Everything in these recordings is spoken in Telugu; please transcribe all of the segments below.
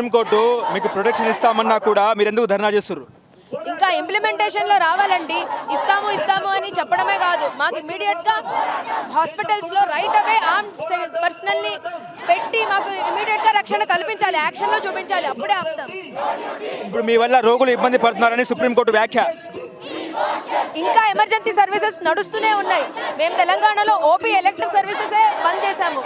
సుప్రీంకోర్టు మీకు ప్రొటెక్షన్ ఇస్తామన్నా కూడా మీరు ఎందుకు ధర్నా చేస్తున్నారు ఇంకా ఇంప్లిమెంటేషన్లో రావాలండి. ఇస్తాము ఇస్తాము అని చెప్పడమే కాదు. మాకు ఇమీడియట్గా హాస్పిటల్స్లో రైట్ అవే ఆర్మ్ పర్సనల్ని పెట్టి మాకు ఇమీడియట్గా రక్షణ కల్పించాలి. యాక్షన్లో చూపించాలి. అప్పుడే ఆపుతాం. ఇప్పుడు మీ వల్ల రోగులు ఇబ్బంది పడుతున్నారని సుప్రీంకోర్టు వ్యాఖ్య. ఇంకా ఎమర్జెన్సీ సర్వీసెస్ నడుస్తూనే ఉన్నాయి. మేము తెలంగాణలో ఓపీ ఎలక్టివ్ సర్వీసెసే బంద్ చేశాము.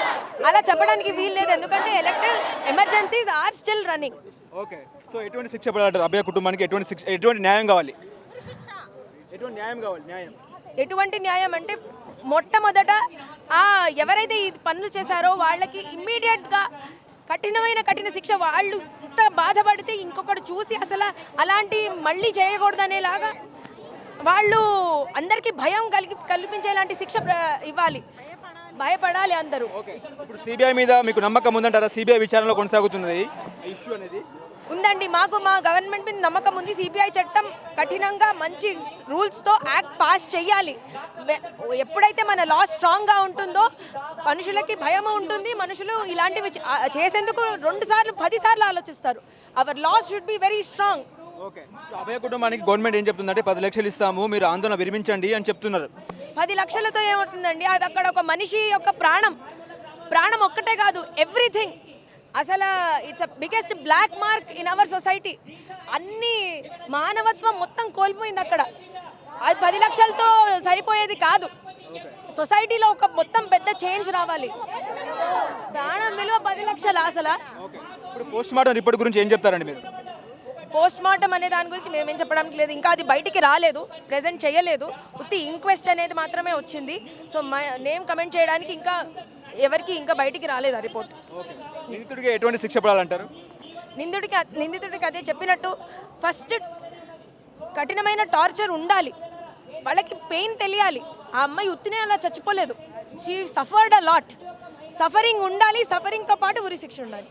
అలా చెప్పడానికి వీలు లేదు. ఎందుకంటే elective emergencies are still running okay. So ఎటువంటి శిక్ష పడాలంటారు? అభయ కుటుంబానికి ఎటువంటి శిక్ష ఎటువంటి న్యాయం కావాలి? ఎటువంటి న్యాయం కావాలి? న్యాయం. ఎటువంటి న్యాయం అంటే మొట్టమొదట ఆ ఎవరైతే ఈ పనులు చేశారో వాళ్ళకి ఇమ్మీడియట్గా కఠినమైన కఠిన శిక్ష వాళ్ళు ఇంత బాధపడితే ఇంకొకటి చూసి అసలు అలాంటి మళ్ళీ చేయకూడదనేలాగా వాళ్ళు అందరికీ భయం కలిగి కల్పించేలాంటి శిక్ష ప్ర- ఇవ్వాలి. భయపడాలి అందరూ. ఓకే. ఇప్పుడు సిబిఐ మీద మీకు నమ్మకం ఉందంటారా? సిబిఐ విచారణలో కొనసాగుతున్నది. ఇష్యూ అనేది? ఉందండి. మాకు మా గవర్నమెంట్ మీద నమ్మకం ఉంది. సిబిఐ చట్టం కఠినంగా మంచి రూల్స్తో యాక్ట్ పాస్ చేయాలి ఎప్పుడైతే మన లా స్ట్రాంగ్గా ఉంటుందో మనుషులకి భయం ఉంటుంది. మనుషులు ఇలాంటివి చేసేందుకు రెండు సార్లు పది సార్లు ఆలోచిస్తారు. Our law should be very strong okay. Abhaya కుటుంబానికి గవర్నమెంట్ ఏం చెప్తుందంటే పది లక్షలు ఇస్తాము మీరు ఆందోళన విరమించండి అని చెప్తున్నారు. పది లక్షలతో ఏమవుతుందండి? అది అక్కడ ఒక మనిషి యొక్క ప్రాణం. ప్రాణం ఒక్కటే కాదు ఎవ్రీథింగ్. అసలు it's a biggest black mark in our society అన్ని మానవత్వం మొత్తం కోల్పోయింది అక్కడ. అది పది లక్షలతో సరిపోయేది కాదు. సొసైటీలో ఒక మొత్తం పెద్ద చేంజ్ రావాలి. ప్రాణం విలువ పది లక్షలు అసలు? ఇప్పుడు పోస్ట్ మార్టం రిపోర్ట్ గురించి ఏం చెప్తారండి మీరు? పోస్ట్ మార్టం అనే దాని గురించి మేమేం చెప్పడానికి లేదు. ఇంకా అది బయటికి రాలేదు. ప్రెజెంట్ చేయలేదు. ఉత్తి ఇంక్వెస్ట్ అనేది మాత్రమే వచ్చింది. సో మా నేమ్ కమెంట్ చేయడానికి ఇంకా ఎవరికి ఇంకా బయటికి రాలేదు ఆ రిపోర్ట్. నిందితుడికి ఎటువంటి శిక్ష పడాలంటారు? నిందితుడికి నిందితుడికి అదే చెప్పినట్టు ఫస్ట్ కఠినమైన టార్చర్ ఉండాలి. వాళ్ళకి పెయిన్ తెలియాలి. ఆ అమ్మాయి ఉత్తినే అలా చచ్చిపోలేదు. She suffered a lot. Suffering ఉండాలి. సఫరింగ్తో పాటు ఉరి శిక్ష ఉండాలి.